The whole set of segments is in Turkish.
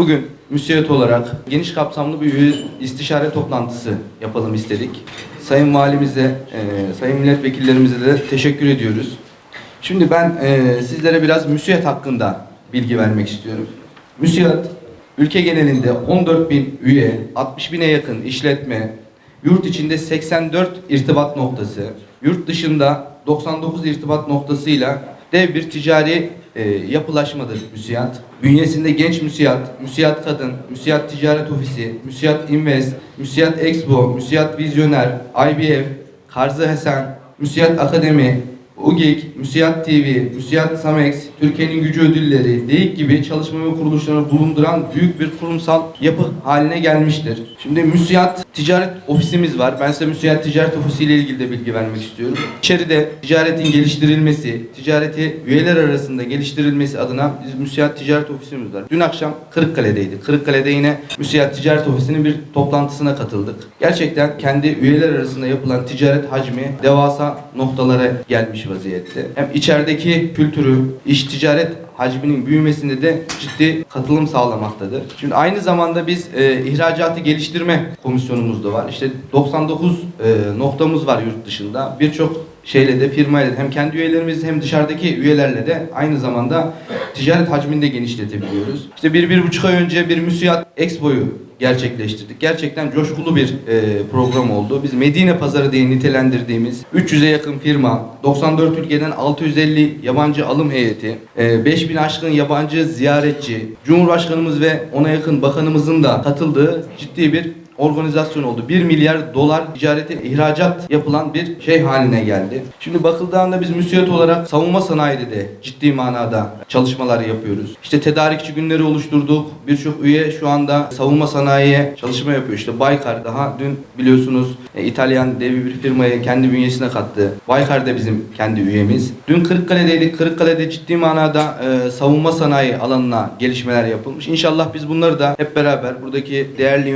Bugün müsait olarak geniş kapsamlı bir istişare toplantısı yapalım istedik. Sayın Valimize, e, Sayın Milletvekillerimize de teşekkür ediyoruz. Şimdi ben e, sizlere biraz müsiyat hakkında bilgi vermek istiyorum. Müsiyat, ülke genelinde 14 bin üye, 60 bine yakın işletme, yurt içinde 84 irtibat noktası, yurt dışında 99 irtibat noktasıyla dev bir ticari e, yapılaşmadır müsiyat. Bünyesinde genç müsiyat, müsiyat kadın, müsiyat ticaret ofisi, müsiyat invest, müsiyat expo, müsiyat vizyoner, IBF, Karzı Hasan, müsiyat akademi, UGİK, Müsiyat TV, Müsiyat Samex, Türkiye'nin gücü ödülleri, DEİK gibi çalışma ve kuruluşlarını bulunduran büyük bir kurumsal yapı haline gelmiştir. Şimdi Müsiyat Ticaret Ofisimiz var. Ben size Müsiyat Ticaret Ofisi ile ilgili de bilgi vermek istiyorum. İçeride ticaretin geliştirilmesi, ticareti üyeler arasında geliştirilmesi adına biz Müsiyat Ticaret Ofisimiz var. Dün akşam Kırıkkale'deydi. Kırıkkale'de yine Müsiyat Ticaret Ofisi'nin bir toplantısına katıldık. Gerçekten kendi üyeler arasında yapılan ticaret hacmi devasa noktalara gelmiş vaziyette. Hem içerideki kültürü, iş ticaret hacminin büyümesinde de ciddi katılım sağlamaktadır. Şimdi aynı zamanda biz e, ihracatı geliştirme komisyonumuz da var. İşte 99 e, noktamız var yurt dışında. Birçok şeyle de firmayla da hem kendi üyelerimiz hem dışarıdaki üyelerle de aynı zamanda ticaret hacmini de genişletebiliyoruz. İşte bir, bir buçuk ay önce bir müsiyat expo'yu gerçekleştirdik. Gerçekten coşkulu bir e, program oldu. Biz Medine Pazarı diye nitelendirdiğimiz 300'e yakın firma, 94 ülkeden 650 yabancı alım heyeti, e, 5000 aşkın yabancı ziyaretçi, Cumhurbaşkanımız ve ona yakın bakanımızın da katıldığı ciddi bir organizasyon oldu. 1 milyar dolar ticarete ihracat yapılan bir şey haline geldi. Şimdi bakıldığında biz müsiyat olarak savunma sanayide de ciddi manada çalışmalar yapıyoruz. İşte tedarikçi günleri oluşturduk. Birçok üye şu anda savunma sanayiye çalışma yapıyor. İşte Baykar daha dün biliyorsunuz e, İtalyan devi bir firmayı kendi bünyesine kattı. Baykar da bizim kendi üyemiz. Dün Kırıkkale'deydik. Kırıkkale'de ciddi manada e, savunma sanayi alanına gelişmeler yapılmış. İnşallah biz bunları da hep beraber buradaki değerli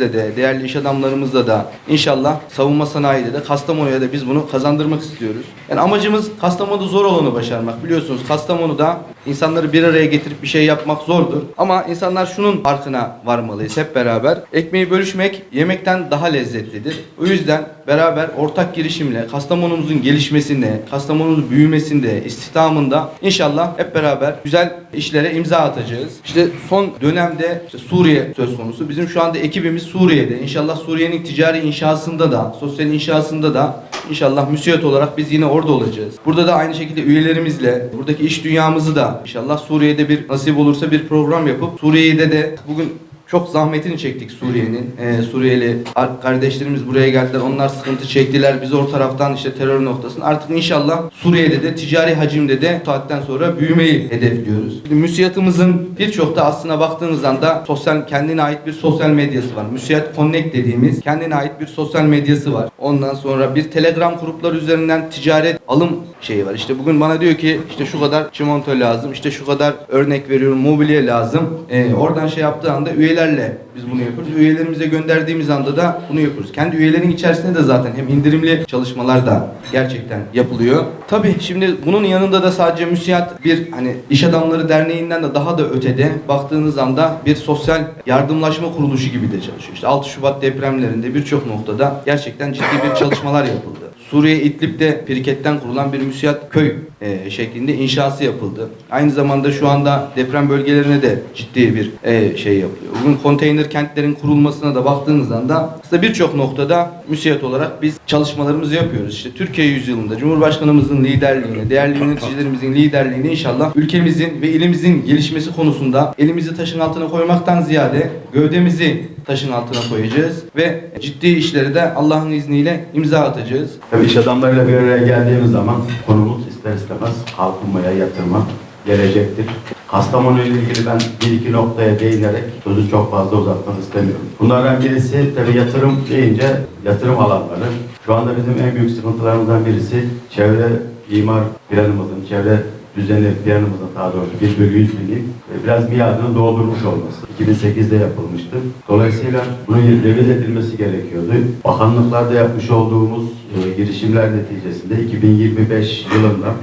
yöneticilerimizle de, değerli iş adamlarımızla da inşallah savunma sanayide de Kastamonu'ya da biz bunu kazandırmak istiyoruz. Yani amacımız Kastamonu'da zor olanı başarmak. Biliyorsunuz Kastamonu'da insanları bir araya getirip bir şey yapmak zordur. Ama insanlar şunun farkına varmalıyız hep beraber. Ekmeği bölüşmek yemekten daha lezzetlidir. O yüzden beraber ortak girişimle Kastamonu'muzun gelişmesinde, Kastamonu'muzun büyümesinde, istihdamında inşallah hep beraber güzel işlere imza atacağız. İşte son dönemde işte Suriye söz konusu. Bizim şu anda ekibimiz Suriye'de. İnşallah Suriye'nin ticari inşasında da, sosyal inşasında da İnşallah müsiyat olarak biz yine orada olacağız. Burada da aynı şekilde üyelerimizle, buradaki iş dünyamızı da inşallah Suriye'de bir nasip olursa bir program yapıp Suriye'de de bugün çok zahmetini çektik Suriye'nin. Ee, Suriyeli ar- kardeşlerimiz buraya geldiler. Onlar sıkıntı çektiler. Biz o taraftan işte terör noktasını. Artık inşallah Suriye'de de ticari hacimde de saatten sonra büyümeyi hedefliyoruz. Şimdi müsiyatımızın birçok da aslına baktığınızdan da sosyal kendine ait bir sosyal medyası var. Müsiyat Connect dediğimiz kendine ait bir sosyal medyası var. Ondan sonra bir Telegram grupları üzerinden ticaret alım şeyi var. İşte bugün bana diyor ki işte şu kadar çimento lazım, işte şu kadar örnek veriyorum mobilya lazım. Ee, oradan şey yaptığı anda üyelerle biz bunu yapıyoruz. Üyelerimize gönderdiğimiz anda da bunu yapıyoruz. Kendi üyelerin içerisinde de zaten hem indirimli çalışmalar da gerçekten yapılıyor. Tabii şimdi bunun yanında da sadece müsiyat bir hani iş adamları derneğinden de daha da ötede baktığınız anda bir sosyal yardımlaşma kuruluşu gibi de çalışıyor. İşte 6 Şubat depremlerinde birçok noktada gerçekten ciddi bir çalışmalar yapıldı. Suriye İdlib'de Piriket'ten kurulan bir müsiyat köy e, şeklinde inşası yapıldı. Aynı zamanda şu anda deprem bölgelerine de ciddi bir e, şey yapılıyor. Bugün konteyner kentlerin kurulmasına da baktığınızda da aslında birçok noktada müsiyat olarak biz çalışmalarımızı yapıyoruz. İşte Türkiye yüzyılında Cumhurbaşkanımızın liderliğine, değerli yöneticilerimizin liderliğine inşallah ülkemizin ve ilimizin gelişmesi konusunda elimizi taşın altına koymaktan ziyade gövdemizi taşın altına koyacağız ve ciddi işleri de Allah'ın izniyle imza atacağız. Tabii iş adamlarıyla bir araya geldiğimiz zaman konumuz ister istemez kalkınmaya yatırma gelecektir. Kastamonu ile ilgili ben bir iki noktaya değinerek sözü çok fazla uzatmak istemiyorum. Bunlardan birisi tabii yatırım deyince yatırım alanları. Şu anda bizim en büyük sıkıntılarımızdan birisi çevre imar planımızın, çevre düzeni planımızın daha doğrusu 1 bölü 100 binlik e, biraz miadını doldurmuş olması. 2008'de yapılmıştı. Dolayısıyla bunun revize edilmesi gerekiyordu. Bakanlıklarda yapmış olduğumuz e, girişimler neticesinde 2025 yılında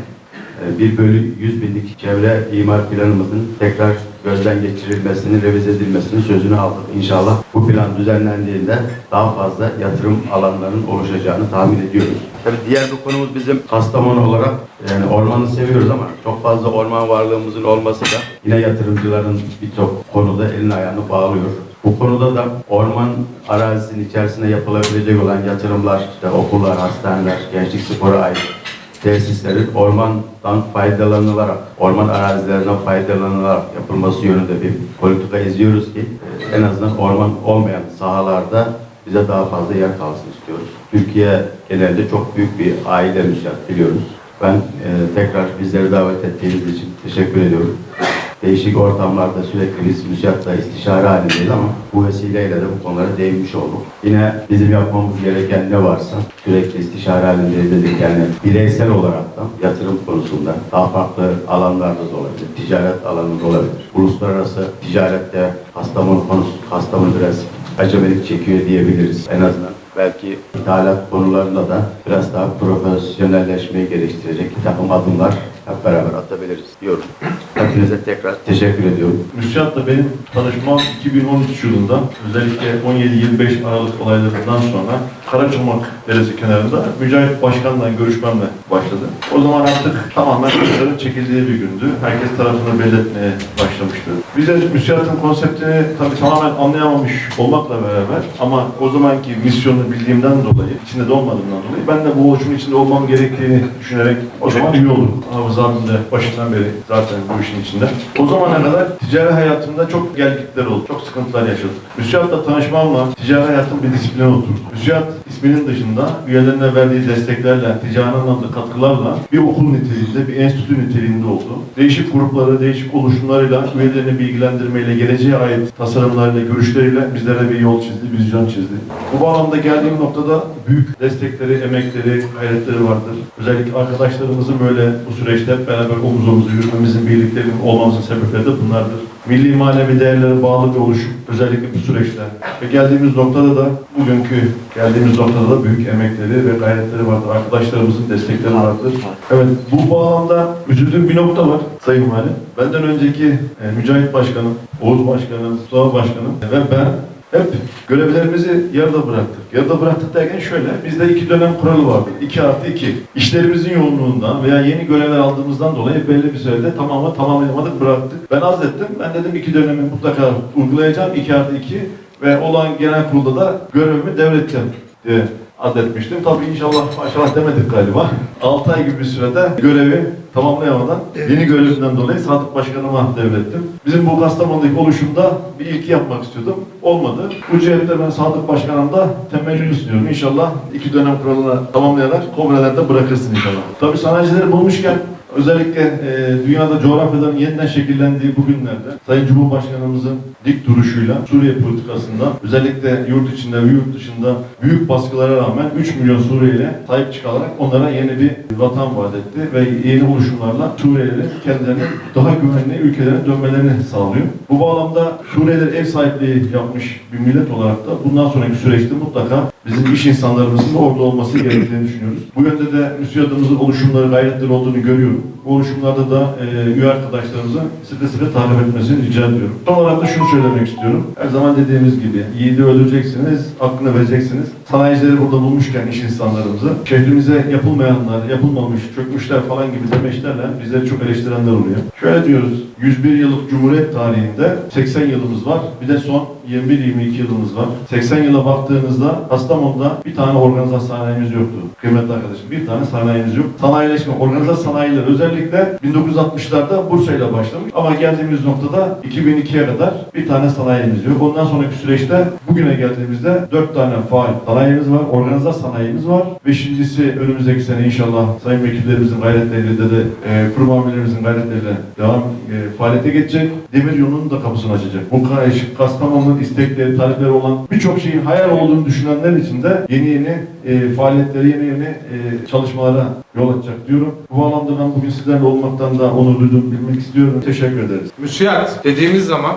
e, 1 bölü 100 binlik çevre imar planımızın tekrar gözden geçirilmesini, revize edilmesini sözünü aldık. İnşallah bu plan düzenlendiğinde daha fazla yatırım alanlarının oluşacağını tahmin ediyoruz. Tabii diğer bir konumuz bizim Kastamonu olarak yani ormanı seviyoruz ama çok fazla orman varlığımızın olması da yine yatırımcıların birçok konuda elini ayağını bağlıyor. Bu konuda da orman arazisinin içerisinde yapılabilecek olan yatırımlar, işte okullar, hastaneler, gençlik spora ait tesislerin ormandan faydalanılarak, orman arazilerinden faydalanılarak yapılması yönünde bir politika izliyoruz ki e, en azından orman olmayan sahalarda bize daha fazla yer kalsın istiyoruz. Türkiye genelde çok büyük bir aile müsait biliyoruz. Ben e, tekrar bizleri davet ettiğiniz için teşekkür ediyorum. Değişik ortamlarda sürekli biz müsiyatla istişare halindeyiz ama bu vesileyle de bu konulara değinmiş olduk. Yine bizim yapmamız gereken ne varsa sürekli istişare halindeyiz dedik yani bireysel olarak da yatırım konusunda daha farklı alanlarda da olabilir, ticaret alanında olabilir. Uluslararası ticarette Kastamonu konusu, Kastamonu biraz acemelik çekiyor diyebiliriz en azından. Belki ithalat konularında da biraz daha profesyonelleşmeyi geliştirecek bir takım adımlar hep beraber atabiliriz diyorum. Hepinize tekrar teşekkür ediyorum. Müsiyat'la benim tanışmam 2013 yılında özellikle 17-25 Aralık olaylarından sonra Karaçomak Deresi kenarında Mücahit Başkan'la görüşmemle başladı. O zaman artık tamamen kızların çekildiği bir gündü. Herkes tarafını belirtmeye başlamıştı. Biz de Müsiyat'ın konseptini tabii tamamen anlayamamış olmakla beraber ama o zamanki misyonu bildiğimden dolayı, içinde de olmadığımdan dolayı ben de bu oluşumun içinde olmam gerektiğini düşünerek o zaman üye oldum. Hafız abim de başından beri zaten bu işin içinde. O zamana kadar ticari hayatımda çok gelgitler oldu. Çok sıkıntılar yaşadık. Müsiyat'la tanışmamla ticari hayatım bir disipline oturdu. Müsiyat isminin dışında üyelerine verdiği desteklerle, ticari anlamda katkılarla bir okul niteliğinde, bir enstitü niteliğinde oldu. Değişik grupları, değişik oluşumlarıyla, üyelerini bilgilendirmeyle, geleceğe ait tasarımlarıyla, görüşleriyle bizlere bir yol çizdi, vizyon çizdi. Bu bağlamda geldiğim noktada büyük destekleri, emekleri, gayretleri vardır. Özellikle arkadaşlarımızın böyle bu süreçte hep beraber omuz omuza yürümemizin, birliklerin olmamızın sebepleri de bunlardır. Milli manevi değerlere bağlı bir oluşum özellikle bu süreçte. Ve geldiğimiz noktada da bugünkü geldiğimiz noktada da büyük emekleri ve gayretleri vardır. Arkadaşlarımızın destekleri vardır. Evet bu bağlamda üzüldüğüm bir nokta var Sayın Valim. Benden önceki e, Mücahit Başkanım, Oğuz Başkanım, Mustafa Başkanım ve ben hep görevlerimizi yarıda bıraktık. Yarıda bıraktık derken şöyle, bizde iki dönem kuralı vardı. 2 artı 2. İşlerimizin yoğunluğundan veya yeni görevler aldığımızdan dolayı belli bir sürede tamamı tamamlayamadık, bıraktık. Ben azlettim. Ben dedim iki dönemi mutlaka uygulayacağım. 2 artı 2 ve olan genel kurulda da görevimi devredeceğim diye adetmiştim. Tabii inşallah maşallah demedik galiba. 6 ay gibi bir sürede görevi tamamlayamadan yeni görevimden dolayı Sadık Başkanıma devrettim. Bizim bu Kastamonu'daki oluşumda bir ilki yapmak istiyordum. Olmadı. Bu cihette ben Sadık Başkanım'da temelli sunuyorum. İnşallah iki dönem kuralını tamamlayarak kongrelerde bırakırsın inşallah. Tabii sanayicileri bulmuşken Özellikle e, dünyada coğrafyaların yeniden şekillendiği bu günlerde Sayın Cumhurbaşkanımızın dik duruşuyla Suriye politikasında özellikle yurt içinde ve yurt dışında büyük baskılara rağmen 3 milyon Suriyeli sahip çıkarak onlara yeni bir vatan vaat etti ve yeni oluşumlarla Suriyelilerin kendilerine daha güvenli ülkelerine dönmelerini sağlıyor. Bu bağlamda Suriyeliler ev sahipliği yapmış bir millet olarak da bundan sonraki süreçte mutlaka bizim iş insanlarımızın da orada olması gerektiğini düşünüyoruz. Bu yönde de müsiyadımızın oluşumları, gayretleri olduğunu görüyorum. Bu oluşumlarda da e, üye arkadaşlarımıza sıkı sıkı takip etmesini rica ediyorum. Son olarak da şunu söylemek istiyorum. Her zaman dediğimiz gibi yiğidi öldüreceksiniz, hakkını vereceksiniz. Sanayicileri burada bulmuşken iş insanlarımızı, şehrimize yapılmayanlar, yapılmamış, çökmüşler falan gibi demeçlerle bizleri çok eleştirenler oluyor. Şöyle diyoruz, 101 yıllık Cumhuriyet tarihinde 80 yılımız var. Bir de son 21-22 yılımız var. 80 yıla baktığınızda Kastamonu'da bir tane organize sanayimiz yoktu. Kıymetli arkadaşım bir tane sanayimiz yok. Sanayileşme, organize sanayiler özellikle 1960'larda Bursa ile başlamış. Ama geldiğimiz noktada 2002'ye kadar bir tane sanayimiz yok. Ondan sonraki süreçte bugüne geldiğimizde 4 tane faal sanayimiz var, organize sanayimiz var. Beşincisi önümüzdeki sene inşallah sayın vekillerimizin gayretleriyle de, e, kurum amirlerimizin gayretleriyle devam e, faaliyete geçecek. Demir yolunun da kapısını açacak. Bu Kaş- Kastamonu'nun istekleri, talepleri olan birçok şeyin hayal olduğunu düşünenler için de yeni yeni e, faaliyetleri, yeni yeni e, çalışmalara yol açacak diyorum. Bu anlamda ben bugün sizlerle olmaktan da onur duydum, bilmek istiyorum. Teşekkür ederiz. Müsiyat dediğimiz zaman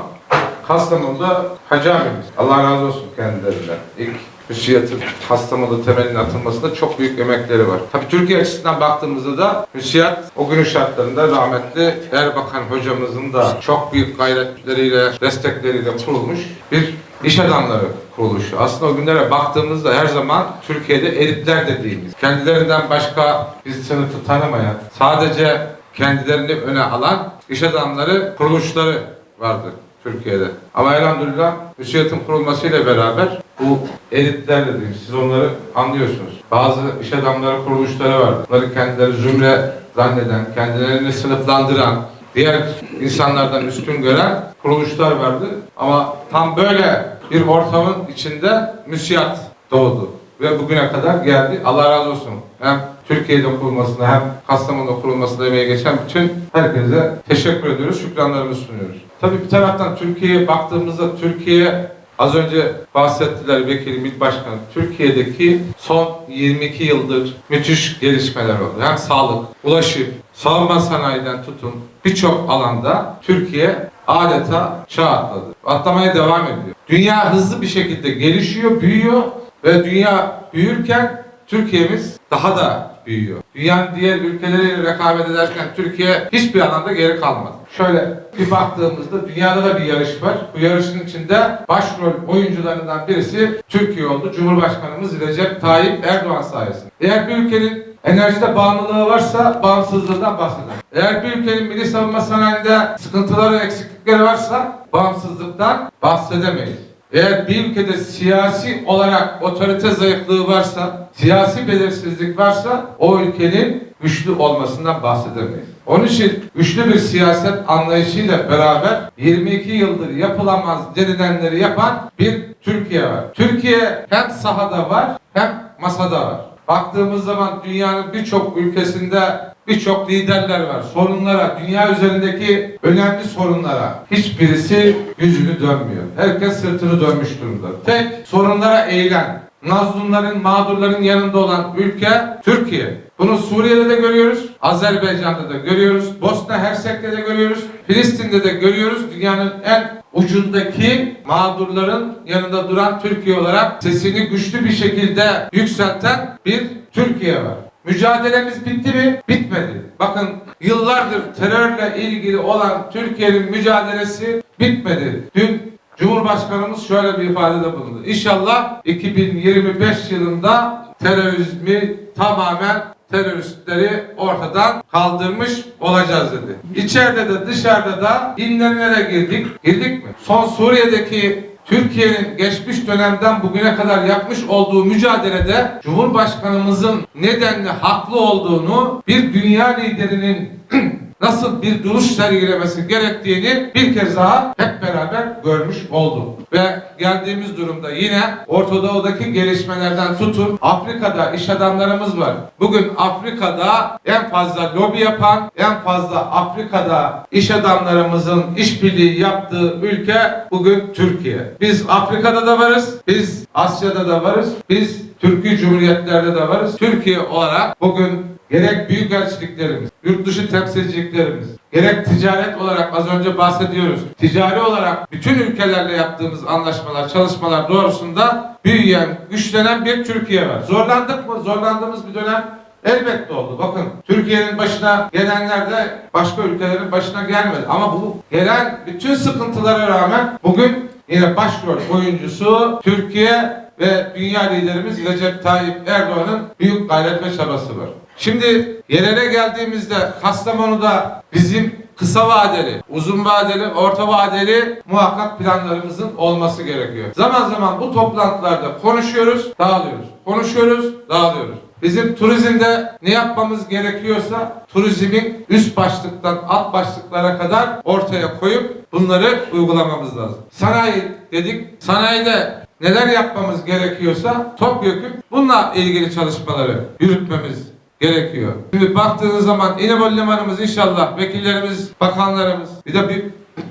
Kastamonu'da Hacı abimiz. Allah razı olsun kendilerinden. İlk müsiyatın Kastamonu temelinin atılmasında çok büyük emekleri var. Tabii Türkiye açısından baktığımızda da müsiyat o günün şartlarında rahmetli Erbakan hocamızın da çok büyük gayretleriyle, destekleriyle kurulmuş bir iş adamları kuruluşu. Aslında o günlere baktığımızda her zaman Türkiye'de elitler dediğimiz, kendilerinden başka bir sınıfı tanımayan, sadece kendilerini öne alan iş adamları kuruluşları vardı Türkiye'de. Ama elhamdülillah müsiyatın kurulmasıyla beraber bu elitler dediğimiz, siz onları anlıyorsunuz. Bazı iş adamları kuruluşları var. Bunları kendileri zümre zanneden, kendilerini sınıflandıran, diğer insanlardan üstün gören kuruluşlar vardı. Ama tam böyle bir ortamın içinde müsiyat doğdu. Ve bugüne kadar geldi. Allah razı olsun. Hem Türkiye'de kurulmasına hem Kastamonu'da kurulmasına emeği geçen bütün herkese teşekkür ediyoruz. Şükranlarımızı sunuyoruz. Tabii bir taraftan Türkiye'ye baktığımızda Türkiye az önce bahsettiler Vekilim İl Başkanı. Türkiye'deki son 22 yıldır müthiş gelişmeler oldu. Hem sağlık, ulaşım, savunma sanayiden tutun birçok alanda Türkiye adeta çağ atladı. Atlamaya devam ediyor. Dünya hızlı bir şekilde gelişiyor, büyüyor ve dünya büyürken Türkiye'miz daha da büyüyor. Dünyanın diğer ülkeleriyle rekabet ederken Türkiye hiçbir alanda geri kalmadı. Şöyle bir baktığımızda dünyada da bir yarış var. Bu yarışın içinde başrol oyuncularından birisi Türkiye oldu. Cumhurbaşkanımız Recep Tayyip Erdoğan sayesinde. Eğer bir ülkenin enerjide bağımlılığı varsa bağımsızlığından bahseder. Eğer bir ülkenin milli savunma sanayinde sıkıntıları, eksiklikleri varsa bağımsızlıktan bahsedemeyiz. Eğer bir ülkede siyasi olarak otorite zayıflığı varsa, siyasi belirsizlik varsa o ülkenin güçlü olmasından bahsedemeyiz. Onun için güçlü bir siyaset anlayışıyla beraber 22 yıldır yapılamaz denilenleri yapan bir Türkiye var. Türkiye hem sahada var hem masada var. Baktığımız zaman dünyanın birçok ülkesinde birçok liderler var. Sorunlara, dünya üzerindeki önemli sorunlara hiçbirisi yüzünü dönmüyor. Herkes sırtını dönmüş durumda. Tek sorunlara eğilen, mazlumların, mağdurların yanında olan ülke Türkiye. Bunu Suriye'de de görüyoruz, Azerbaycan'da da görüyoruz, Bosna Hersek'te de görüyoruz, Filistin'de de görüyoruz. Dünyanın en ucundaki mağdurların yanında duran Türkiye olarak sesini güçlü bir şekilde yükselten bir Türkiye var. Mücadelemiz bitti mi? Bitmedi. Bakın yıllardır terörle ilgili olan Türkiye'nin mücadelesi bitmedi. Dün Cumhurbaşkanımız şöyle bir ifadede bulundu. İnşallah 2025 yılında terörizmi tamamen teröristleri ortadan kaldırmış olacağız dedi. İçeride de dışarıda da dinlenmelere girdik. Girdik mi? Son Suriye'deki Türkiye'nin geçmiş dönemden bugüne kadar yapmış olduğu mücadelede Cumhurbaşkanımızın nedenli haklı olduğunu bir dünya liderinin nasıl bir duruş sergilemesi gerektiğini bir kez daha hep beraber görmüş olduk. Ve geldiğimiz durumda yine Orta Doğu'daki gelişmelerden tutun Afrika'da iş adamlarımız var. Bugün Afrika'da en fazla lobi yapan, en fazla Afrika'da iş adamlarımızın işbirliği yaptığı ülke bugün Türkiye. Biz Afrika'da da varız, biz Asya'da da varız, biz Türkiye Cumhuriyetlerde de varız. Türkiye olarak bugün gerek büyükelçiliklerimiz, yurt dışı temsilciliklerimiz, gerek ticaret olarak az önce bahsediyoruz. Ticari olarak bütün ülkelerle yaptığımız anlaşmalar, çalışmalar doğrusunda büyüyen, güçlenen bir Türkiye var. Zorlandık mı? Zorlandığımız bir dönem elbette oldu. Bakın Türkiye'nin başına gelenler de başka ülkelerin başına gelmedi. Ama bu gelen bütün sıkıntılara rağmen bugün yine başrol oyuncusu Türkiye ve dünya liderimiz Recep Tayyip Erdoğan'ın büyük gayret ve çabası var. Şimdi yerine geldiğimizde Kastamonu'da bizim kısa vadeli, uzun vadeli, orta vadeli muhakkak planlarımızın olması gerekiyor. Zaman zaman bu toplantılarda konuşuyoruz, dağılıyoruz. Konuşuyoruz, dağılıyoruz. Bizim turizmde ne yapmamız gerekiyorsa turizmin üst başlıktan alt başlıklara kadar ortaya koyup bunları uygulamamız lazım. Sanayi dedik. Sanayide neler yapmamız gerekiyorsa topyekun bununla ilgili çalışmaları yürütmemiz gerekiyor. Şimdi baktığınız zaman İnebolu Limanımız inşallah vekillerimiz, bakanlarımız bir de bir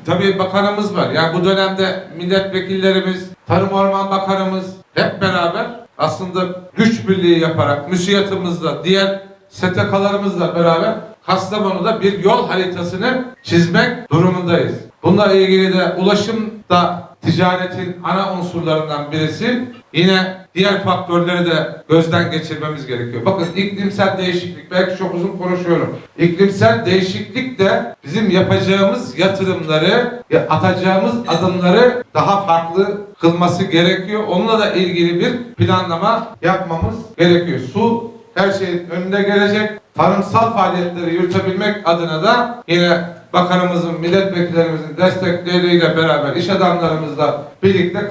tabii bakanımız var. Yani bu dönemde milletvekillerimiz, Tarım Orman Bakanımız hep beraber aslında güç birliği yaparak müsiyatımızla diğer STK'larımızla beraber Kastamonu'da bir yol haritasını çizmek durumundayız. Bununla ilgili de ulaşımda ticaretin ana unsurlarından birisi. Yine diğer faktörleri de gözden geçirmemiz gerekiyor. Bakın iklimsel değişiklik, belki çok uzun konuşuyorum. İklimsel değişiklik de bizim yapacağımız yatırımları, ya atacağımız adımları daha farklı kılması gerekiyor. Onunla da ilgili bir planlama yapmamız gerekiyor. Su her şeyin önünde gelecek. Tarımsal faaliyetleri yürütebilmek adına da yine bakanımızın, milletvekillerimizin destekleriyle beraber iş adamlarımızla birlikte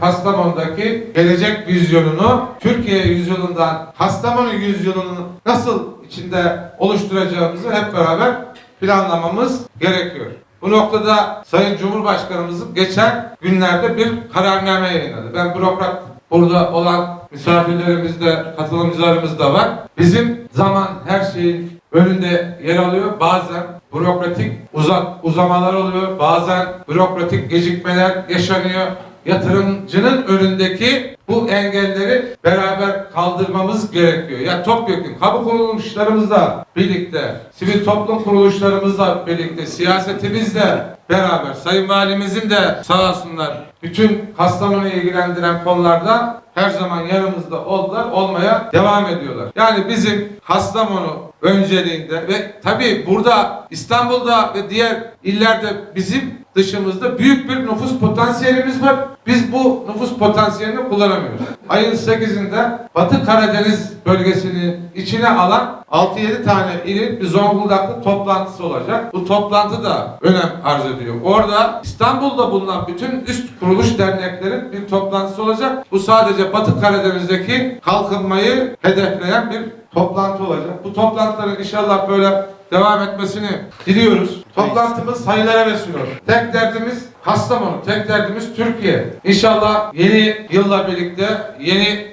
Kastamonu'daki gelecek vizyonunu Türkiye yüzyılından Kastamonu yüzyılını nasıl içinde oluşturacağımızı hep beraber planlamamız gerekiyor. Bu noktada Sayın Cumhurbaşkanımızın geçen günlerde bir kararname yayınladı. Ben bürokrat burada olan misafirlerimiz de katılımcılarımız da var. Bizim zaman her şeyin önünde yer alıyor. Bazen bürokratik uzak uzamalar oluyor. Bazen bürokratik gecikmeler yaşanıyor. Yatırımcının önündeki bu engelleri beraber kaldırmamız gerekiyor. Ya topyekun kamu kuruluşlarımızla birlikte, sivil toplum kuruluşlarımızla birlikte, siyasetimizle beraber, Sayın Valimizin de sağ olsunlar bütün Kastamonu'yu ilgilendiren konularda her zaman yanımızda oldular, olmaya devam ediyorlar. Yani bizim Kastamonu önceliğinde ve tabii burada İstanbul'da ve diğer illerde bizim dışımızda büyük bir nüfus potansiyelimiz var. Biz bu nüfus potansiyelini kullanamıyoruz. Ayın 8'inde Batı Karadeniz bölgesini içine alan 6-7 tane ilin bir Zonguldak'ta toplantısı olacak. Bu toplantı da önem arz ediyor. Orada İstanbul'da bulunan bütün üst kuruluş derneklerin bir toplantısı olacak. Bu sadece Batı Karadeniz'deki kalkınmayı hedefleyen bir toplantı olacak. Bu toplantıların inşallah böyle devam etmesini diliyoruz. Toplantımız hayırlara vesile olsun. Tek derdimiz Kastamonu, tek derdimiz Türkiye. İnşallah yeni yılla birlikte yeni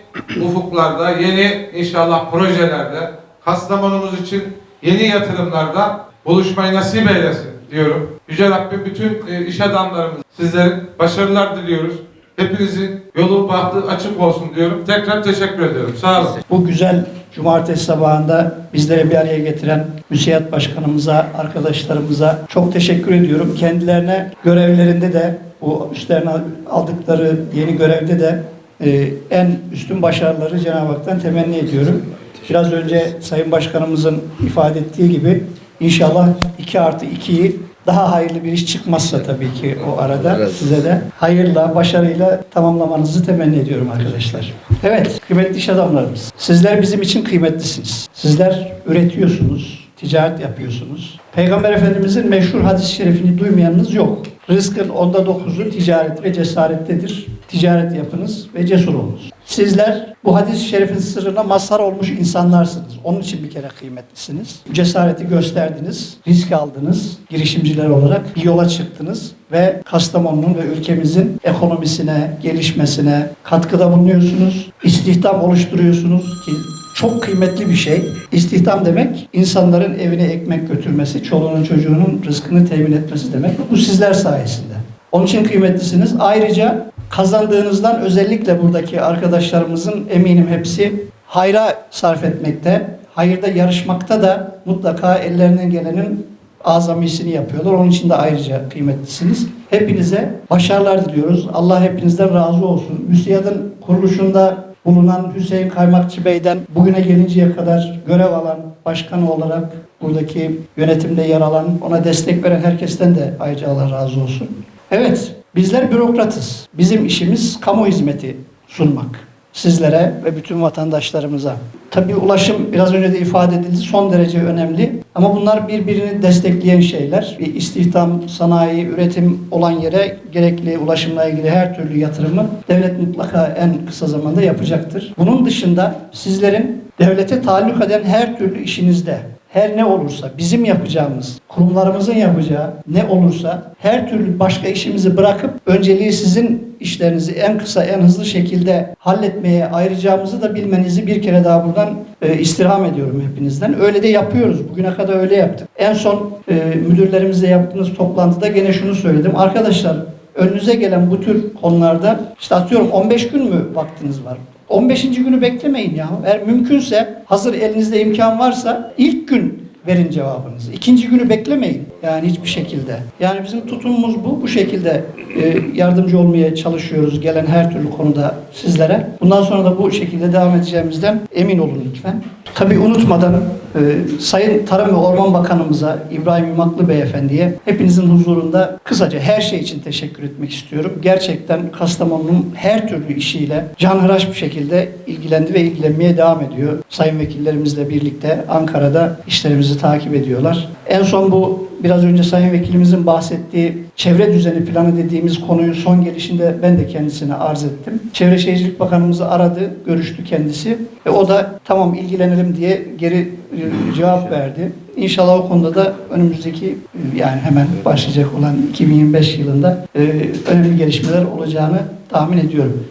ufuklarda, yeni inşallah projelerde Kastamonumuz için yeni yatırımlarda buluşmayı nasip eylesin diyorum. Yüce Rabbim bütün e, iş adamlarımız sizlerin başarılar diliyoruz. Hepinizin yolu bahtı açık olsun diyorum. Tekrar teşekkür ediyorum. Sağ olun. Bu güzel cumartesi sabahında bizleri bir araya getiren müsiyat başkanımıza, arkadaşlarımıza çok teşekkür ediyorum. Kendilerine görevlerinde de bu üstlerine aldıkları yeni görevde de e, en üstün başarıları Cenab-ı Hak'tan temenni ediyorum. Biraz önce Sayın Başkanımızın ifade ettiği gibi inşallah 2 artı 2'yi daha hayırlı bir iş çıkmazsa tabii ki o arada size de hayırla, başarıyla tamamlamanızı temenni ediyorum arkadaşlar. Evet, kıymetli iş adamlarımız. Sizler bizim için kıymetlisiniz. Sizler üretiyorsunuz, ticaret yapıyorsunuz. Peygamber Efendimizin meşhur hadis-i şerifini duymayanınız yok. Rızkın onda dokuzu ticaret ve cesarettedir. Ticaret yapınız ve cesur olunuz. Sizler bu hadis-i şerifin sırrına mazhar olmuş insanlarsınız. Onun için bir kere kıymetlisiniz. Cesareti gösterdiniz, risk aldınız, girişimciler olarak bir yola çıktınız ve Kastamonu'nun ve ülkemizin ekonomisine, gelişmesine katkıda bulunuyorsunuz. İstihdam oluşturuyorsunuz ki çok kıymetli bir şey. İstihdam demek insanların evine ekmek götürmesi, çoluğunun çocuğunun rızkını temin etmesi demek. Bu sizler sayesinde. Onun için kıymetlisiniz. Ayrıca kazandığınızdan özellikle buradaki arkadaşlarımızın eminim hepsi hayra sarf etmekte, hayırda yarışmakta da mutlaka ellerinden gelenin azamisini yapıyorlar. Onun için de ayrıca kıymetlisiniz. Hepinize başarılar diliyoruz. Allah hepinizden razı olsun. MÜSİAD'ın kuruluşunda bulunan Hüseyin Kaymakçı Bey'den bugüne gelinceye kadar görev alan başkanı olarak buradaki yönetimde yer alan, ona destek veren herkesten de ayrıca Allah razı olsun. Evet, bizler bürokratız. Bizim işimiz kamu hizmeti sunmak. Sizlere ve bütün vatandaşlarımıza. Tabii ulaşım biraz önce de ifade edildi son derece önemli. Ama bunlar birbirini destekleyen şeyler. Bir istihdam, sanayi, üretim olan yere gerekli ulaşımla ilgili her türlü yatırımı devlet mutlaka en kısa zamanda yapacaktır. Bunun dışında sizlerin devlete taalluk eden her türlü işinizde her ne olursa bizim yapacağımız, kurumlarımızın yapacağı ne olursa her türlü başka işimizi bırakıp önceliği sizin işlerinizi en kısa en hızlı şekilde halletmeye ayıracağımızı da bilmenizi bir kere daha buradan e, istirham ediyorum hepinizden. Öyle de yapıyoruz. Bugüne kadar öyle yaptık. En son e, müdürlerimizle yaptığımız toplantıda gene şunu söyledim. Arkadaşlar önünüze gelen bu tür konularda işte atıyorum 15 gün mü vaktiniz var? 15. günü beklemeyin ya. Eğer mümkünse hazır elinizde imkan varsa ilk gün verin cevabınızı. İkinci günü beklemeyin. Yani hiçbir şekilde. Yani bizim tutumumuz bu. Bu şekilde e, yardımcı olmaya çalışıyoruz gelen her türlü konuda sizlere. Bundan sonra da bu şekilde devam edeceğimizden emin olun lütfen. Tabii unutmadan e, Sayın Tarım ve Orman Bakanımıza İbrahim İmaklı Beyefendi'ye hepinizin huzurunda kısaca her şey için teşekkür etmek istiyorum. Gerçekten Kastamonu'nun her türlü işiyle canhıraş bir şekilde ilgilendi ve ilgilenmeye devam ediyor. Sayın vekillerimizle birlikte Ankara'da işlerimizi takip ediyorlar. En son bu biraz önce Sayın Vekilimizin bahsettiği çevre düzeni planı dediğimiz konuyu son gelişinde ben de kendisine arz ettim. Çevre Şehircilik Bakanımızı aradı, görüştü kendisi ve o da tamam ilgilenelim diye geri e, cevap verdi. İnşallah o konuda da önümüzdeki e, yani hemen başlayacak olan 2025 yılında e, önemli gelişmeler olacağını tahmin ediyorum.